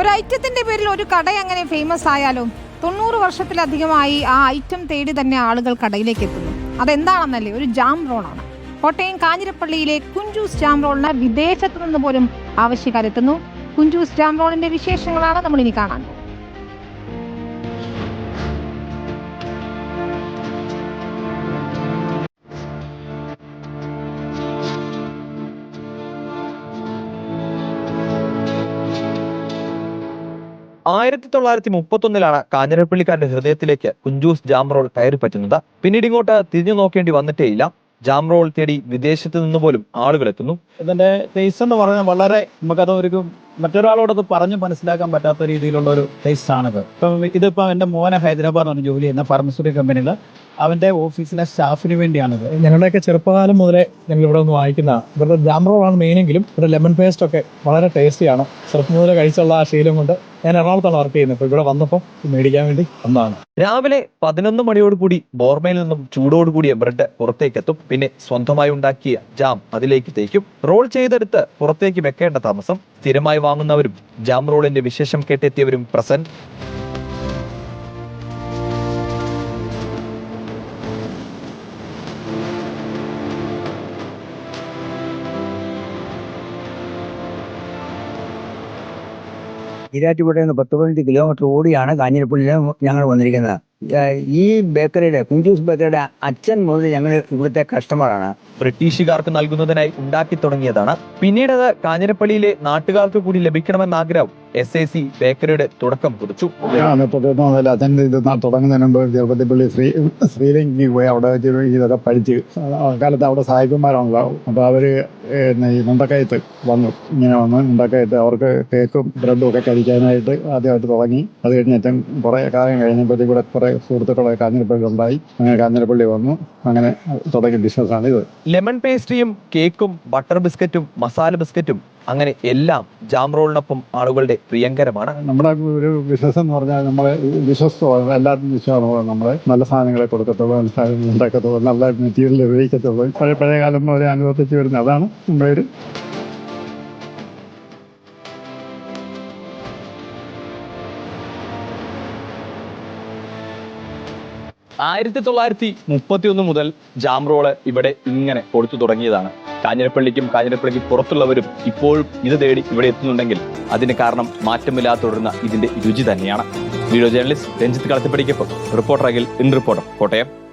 ഒരു ഐറ്റത്തിന്റെ പേരിൽ ഒരു കട അങ്ങനെ ഫേമസ് ആയാലും തൊണ്ണൂറ് വർഷത്തിലധികമായി ആ ഐറ്റം തേടി തന്നെ ആളുകൾ കടയിലേക്ക് എത്തുന്നു. അതെന്താണെന്നല്ലേ ഒരു ജാം റോളാണ് കോട്ടയം കാഞ്ഞിരപ്പള്ളിയിലെ കുഞ്ചൂസ് ജാം റോളിന് വിദേശത്തു നിന്ന് പോലും ആവശ്യക്കാരെത്തുന്നു. കുഞ്ചൂസ് ജാം റോളിന്റെ വിശേഷങ്ങളാണ് നമ്മൾ ഇനി കാണാൻ ആയിരത്തി തൊള്ളായിരത്തി മുപ്പത്തൊന്നിലാണ് കാഞ്ഞിരപ്പള്ളിക്കാരന്റെ ഹൃദയത്തിലേക്ക് കുഞ്ചൂസ് ജാംറോൾ കയറി പറ്റുന്നത്. പിന്നീട് ഇങ്ങോട്ട് തിരിഞ്ഞു നോക്കേണ്ടി വന്നിട്ടേയില്ല. ജാംറോൾ തേടി വിദേശത്ത് നിന്ന് പോലും ആളുകൾ എത്തുന്നു. ഇതിന്റെ ടേസ്റ്റ് എന്ന് പറഞ്ഞാൽ വളരെ നമുക്കത് ഒരു മറ്റൊരാളോടത് പറഞ്ഞ് മനസ്സിലാക്കാൻ പറ്റാത്ത രീതിയിലുള്ള ഒരു ടേസ്റ്റ് ആണിത്. ഇപ്പം ഇതിപ്പോ എന്റെ മോനെ ഹൈദരാബാദിലാണ് ജോലി ചെയ്യുന്ന ഫാർമസ്യൂട്ടിക്കൽ കമ്പനിയിൽ അവന്റെ ഓഫീസിലെ സ്റ്റാഫിന് വേണ്ടിയാണിത്. ഞങ്ങളുടെയൊക്കെ ചെറുപ്പകാലം മുതലേ ഞങ്ങൾ ഇവിടെ ഒന്ന് വായിക്കുന്ന ഇവരുടെ ജാം റോളാണ് മെയിനെങ്കിലും ഇവിടെ ലെമൺ പേസ്റ്റ് ഒക്കെ വളരെ ടേസ്റ്റിയാണ്. ചെറുപ്പം മുതലേ കഴിച്ചുള്ള ആ ശീലം കൊണ്ട് ഞാൻ എറണാകുളത്താണ് വർക്ക് ചെയ്യുന്നത്. ഇപ്പോൾ ഇവിടെ വന്നപ്പോൾ മേടിക്കാൻ വേണ്ടി വന്നതാണ്. രാവിലെ പതിനൊന്ന് മണിയോട് കൂടി ബോർമയിൽ നിന്നും ചൂടോട് കൂടിയ ബ്രെഡ് പുറത്തേക്ക് എത്തും. പിന്നെ സ്വന്തമായി ഉണ്ടാക്കിയ ജാം അതിലേക്ക് തേക്കും. റോൾ ചെയ്തെടുത്ത് പുറത്തേക്ക് വെക്കേണ്ട താമസം. സ്ഥിരമായി വാങ്ങുന്നവരും ജാം റോളിന്റെ വിശേഷം കേട്ടെത്തിയവരും പ്രസന്റ്. ഈരാറ്റുപേട്ടയിൽ നിന്ന് പത്ത് പതിനഞ്ച് കിലോമീറ്റർ ഓടിയാണ് കാഞ്ഞിരപ്പള്ളിയിൽ ഞങ്ങൾ വന്നിരിക്കുന്നത്. ഈ ബേക്കറിയുടെ കുഞ്ചൂസ് ബേക്കറിയുടെ അച്ഛൻ മുതൽ ഞങ്ങൾ ഇവിടുത്തെ കസ്റ്റമറാണ് ബ്രിട്ടീഷുകാർക്ക് നൽകുന്നതിനായി ഉണ്ടാക്കി തുടങ്ങിയതാണ്. പിന്നീട് അത് കാഞ്ഞിരപ്പള്ളിയിലെ നാട്ടുകാർക്ക് കൂടി ലഭിക്കണമെന്ന് ആഗ്രഹം എസ് എ സി ബേക്കറിയുടെ തുടക്കം കുറിച്ചു. തുടങ്ങുന്നതിന് മുമ്പ് ചെറുപ്പത്തിപ്പള്ളി ശ്രീ ശ്രീലങ്കയ്ക്ക് പോയി അവിടെ ഇതൊക്കെ പഠിച്ച്. കാലത്ത് അവിടെ സാഹിബന്മാരാണല്ലോ അപ്പോൾ അവർ ഈ മുണ്ടക്കയത്ത് വന്നു. ഇങ്ങനെ വന്ന് മുണ്ടക്കയത്ത് അവർക്ക് കേക്കും ബ്രെഡും ഒക്കെ കഴിക്കാനായിട്ട് ആദ്യമായിട്ട് തുടങ്ങി. അത് കഴിഞ്ഞ് അച്ഛൻ കുറേ കാലം കഴിഞ്ഞപ്പോഴത്തേക്ക് ഇവിടെ കുറേ സുഹൃത്തുക്കളെ കാഞ്ഞിരപ്പള്ളി ഉണ്ടായി. അങ്ങനെ കാഞ്ഞിരപ്പള്ളി വന്നു. അങ്ങനെ തുടങ്ങിയ ബിസിനസ്സാണ് ഇത് ലെമൺ പേസ്ട്രിയും കേക്കും ബട്ടർ ബിസ്ക്കറ്റും മസാല ബിസ്ക്കറ്റും അങ്ങനെ എല്ലാം ജാം റോളിനൊപ്പം ആളുകളുടെ പ്രിയങ്കരമാണ്. നമ്മുടെ ഒരു ബിസിനസ് എന്ന് പറഞ്ഞാൽ നമ്മളെ വിശ്വസ്തമാണ് എല്ലാവരും വിശ്വാസമാണ് നമ്മളെ നല്ല സാധനങ്ങളെ കൊടുക്കത്തുള്ളൂ നല്ല സാധനങ്ങൾ ഉണ്ടാക്കത്തുള്ളൂ നല്ല മെറ്റീരിയൽ ഉപയോഗിക്കത്തുള്ളൂ. പഴയ പഴയ കാലം മുതലേ അനുവർത്തിച്ച് വരുന്നത് അതാണ് നമ്മുടെ ഒരു ആയിരത്തി തൊള്ളായിരത്തി മുപ്പത്തി ഒന്ന് മുതൽ ജാം ഇവിടെ ഇങ്ങനെ കൊടുത്തു തുടങ്ങിയതാണ്. കാഞ്ഞിരപ്പള്ളിക്കും കാഞ്ഞിരപ്പള്ളിക്ക് പുറത്തുള്ളവരും ഇപ്പോഴും ഇത് തേടി ഇവിടെ എത്തുന്നുണ്ടെങ്കിൽ അതിന് കാരണം മാറ്റമില്ലാതെ തുടരുന്ന ഇതിന്റെ രുചി തന്നെയാണ്. Video journalist Ranjith കളത്തിപ്പടിക്കൊപ്പം. Reporter Akhil in reporter Kottayam.